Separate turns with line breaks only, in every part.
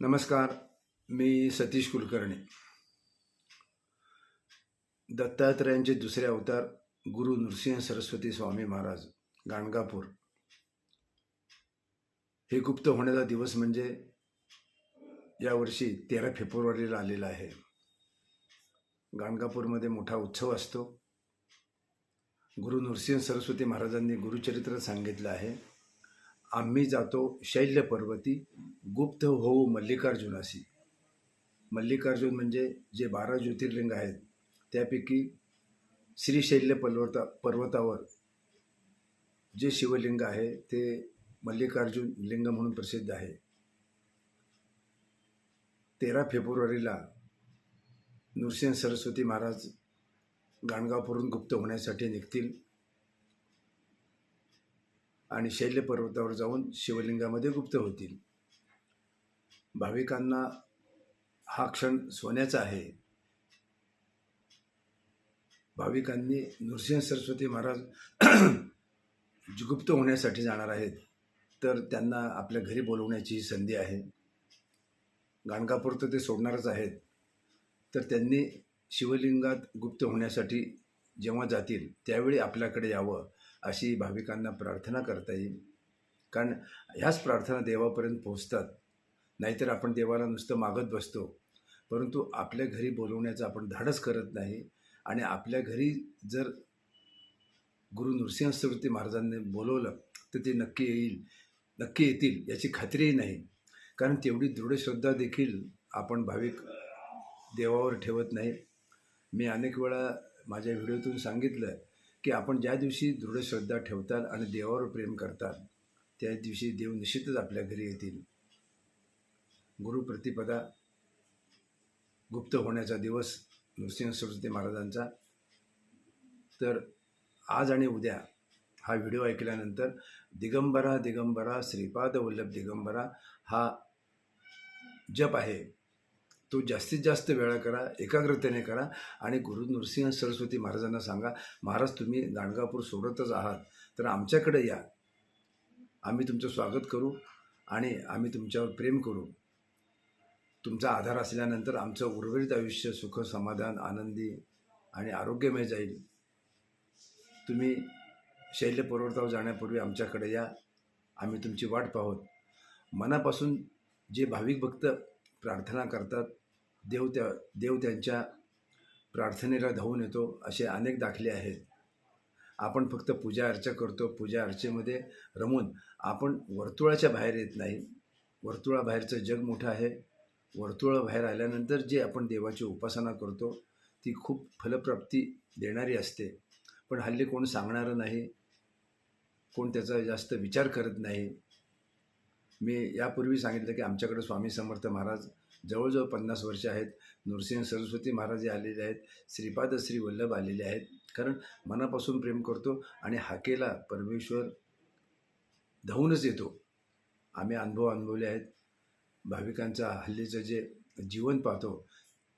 नमस्कार मी सतीश कुलकर्णी. दत्तात्रयांचे दुसरे अवतार गुरु नृसिंह सरस्वती स्वामी महाराज गाणगापूर. हे गुप्त होण्याचा दिवस म्हणजे यावर्षी तेरा फेब्रुवारीला आलेला आहे. गाणगापूरमध्ये मोठा उत्सव असतो. गुरु नृसिंह सरस्वती महाराजांनी गुरुचरित्र सांगितलं आहे. आम्ही जातो शैल्य पर्वती गुप्त होऊ मल्लिकार्जुनासी मल्लिकार्जुन म्हणजे जे बारा ज्योतिर्लिंग आहेत त्यापैकी श्रीशैल्य पर्वता पर्वतावर जे शिवलिंग आहे ते मल्लिकार्जुन लिंग म्हणून प्रसिद्ध आहे. तेरा फेब्रुवारीला नृसिंह सरस्वती महाराज गाणगापूरून गुप्त होण्यासाठी निघतील. आणि शैल्य पर्वतावर जाऊन शिवलिंगामध्ये गुप्त होतील. भाविकांना हा क्षण सोन्याचा आहे. भाविकांनी नृसिंह सरस्वती महाराज जे गुप्त होण्यासाठी जाणार आहेत तर त्यांना आपल्या घरी बोलवण्याची ही संधी आहे. गाणगापूर तर ते सोडणारच आहेत तर त्यांनी शिवलिंगात गुप्त होण्यासाठी जेव्हा जातील त्यावेळी आपल्याकडे यावं. अशी भाविकांना प्रार्थना करता येईल. कारण ह्याच प्रार्थना देवापर्यंत पोहोचतात. नाहीतर आपण देवाला नुसतं मागत बसतो. परंतु आपल्या घरी बोलवण्याचं आपण धाडस करत नाही. आणि आपल्या घरी जर गुरु नृसिंह सरस्वती महाराजांनी बोलवलं तर ते नक्की येईल नक्की येतील याची खात्रीही नाही. कारण तेवढी दृढ श्रद्धा देखील आपण भाविक देवावर ठेवत नाही. मी अनेक वेळा माझ्या व्हिडिओतून सांगितलं की आपण ज्या दिवशी दृढ श्रद्धा ठेवताल आणि देवावर प्रेम करताल त्या दिवशी देव निश्चितच आपल्या घरी येतील. गुरुप्रतिपदा गुप्त होण्याचा दिवस नृसिंह सरस्वती महाराजांचा. तर आज आणि उद्या हा व्हिडिओ ऐकल्यानंतर दिगंबरा दिगंबरा श्रीपाद वल्लभ दिगंबरा हा जप आहे. तो जास्तीत जास्त वेळा करा एकाग्रतेने करा आणि गुरु नृसिंह सरस्वती महाराजांना सांगा महाराज तुम्ही गाणगापूर सोडतच आहात तर आमच्याकडे या. आम्ही तुमचं स्वागत करू आणि आम्ही तुमच्यावर प्रेम करू. तुमचा आधार असल्यानंतर आमचं उर्वरित आयुष्य सुख समाधान आनंदी आणि आरोग्यमय जाईल. तुम्ही शैल्य पर्वतावर जाण्यापूर्वी आमच्याकडे या. आम्ही तुमची वाट पाहत. मनापासून जे भाविक भक्त प्रार्थना करतात. देव त्या देव त्यांच्या प्रार्थनेला धावून येतो असे अनेक दाखले आहेत. आपण फक्त पूजा अर्चा करतो. पूजा अर्चेमध्ये रमून आपण वर्तुळाच्या बाहेर येत नाही. वर्तुळाबाहेरचं जग मोठं आहे. वर्तुळाबाहेर आल्यानंतर जे आपण देवाची उपासना करतो ती खूप फलप्राप्ती देणारी असते. पण हल्ली कोण सांगणारं नाही. कोण त्याचा जास्त विचार करत नाही. मी यापूर्वी सांगितलं की आमच्याकडे स्वामी समर्थ महाराज जवळजवळ पन्नास वर्ष आहेत. नृसिंह सरस्वती महाराज हे आलेले आहेत. श्रीपाद श्री वल्लभ आलेले आहेत. कारण मनापासून प्रेम करतो आणि हाकेला परमेश्वर धावूनच येतो. आम्ही अनुभव अनुभवले आहेत. भाविकांचा हल्लीचं जे जीवन पाहतो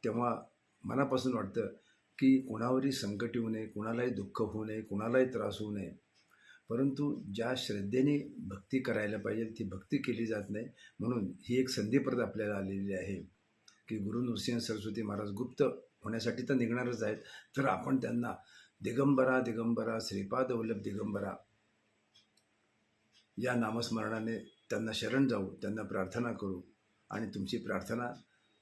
तेव्हा मनापासून वाटतं की कोणावरही संकट येऊ नये कोणालाही दुःख होऊ नये कोणालाही त्रास होऊ नये. परंतु ज्या श्रद्धेने भक्ती करायला पाहिजे ती भक्ती केली जात नाही. म्हणून ही एक संधीप्रद आपल्याला आलेली आहे की गुरु नृसिंह सरस्वती महाराज गुप्त होण्यासाठी तर निघणारच आहेत. तर आपण त्यांना दिगंबरा दिगंबरा श्रीपाद वल्लभ दिगंबरा या नामस्मरणाने त्यांना शरण जाऊ त्यांना प्रार्थना करू आणि तुमची प्रार्थना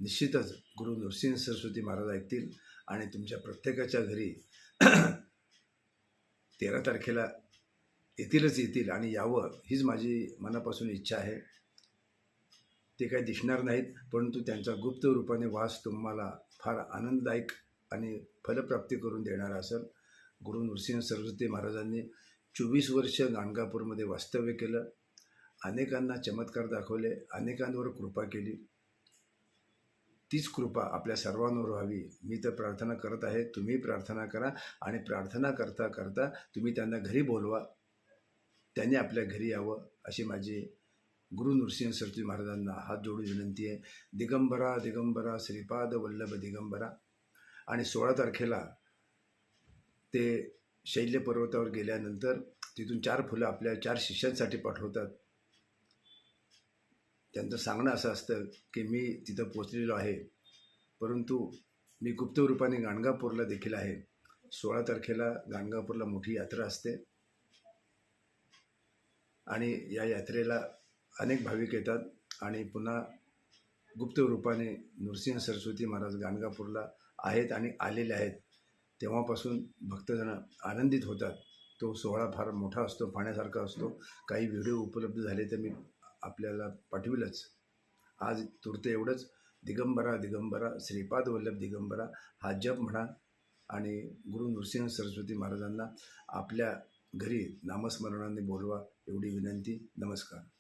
निश्चितच गुरु नृसिंह सरस्वती महाराज ऐकतील आणि तुमच्या प्रत्येकाच्या घरी तेरा तारखेला येतीलच येतील आणि यावं हीच माझी मनापासून इच्छा आहे. ते काही दिसणार नाहीत परंतु त्यांचा गुप्त रूपाने वास तुम्हाला फार आनंददायक आणि फलप्राप्ती करून देणारा असेल. गुरु नृसिंह सरस्वती महाराजांनी चोवीस वर्ष गाणगापूरमध्ये वास्तव्य केलं. अनेकांना चमत्कार दाखवले अनेकांवर कृपा केली. तीच कृपा आपल्या सर्वांवर व्हावी. मी तर प्रार्थना करत आहे तुम्ही प्रार्थना करा आणि प्रार्थना करता करता तुम्ही त्यांना घरी बोलवा. त्यांनी आपल्या घरी यावं अशी माझी गुरु नृसिंह सरस्वती महाराजांना हात जोडून विनंती आहे. दिगंबरा दिगंबरा श्रीपाद वल्लभ दिगंबरा. आणि सोळा तारखेला ते शैल्य पर्वतावर गेल्यानंतर तिथून चार फुलं आपल्या चार शिष्यांसाठी पाठवतात. त्यांचं सांगणं असं असतं की मी तिथं पोचलेलो आहे परंतु मी गुप्त रूपाने गाणगापूरला देखील आहे. सोळा तारखेला गाणगापूरला मोठी यात्रा असते. आणि या यात्रेला अनेक भाविक येतात आणि पुन्हा गुप्त रूपाने नृसिंह सरस्वती महाराज गाणगापूरला आहेत आणि आलेले आहेत. तेव्हापासून भक्तजण आनंदित होतात. तो सोहळा फार मोठा असतो पाहण्यासारखा असतो. काही व्हिडिओ उपलब्ध झाले तर मी आपल्याला पाठविलच. आज तुर्त एवढंच. दिगंबरा दिगंबरा श्रीपाद वल्लभ दिगंबरा हा जप म्हणा आणि गुरु नृसिंह सरस्वती महाराजांना आपल्या घरी नामस्मरणाने बोलवा एवढी विनंती नमस्कार.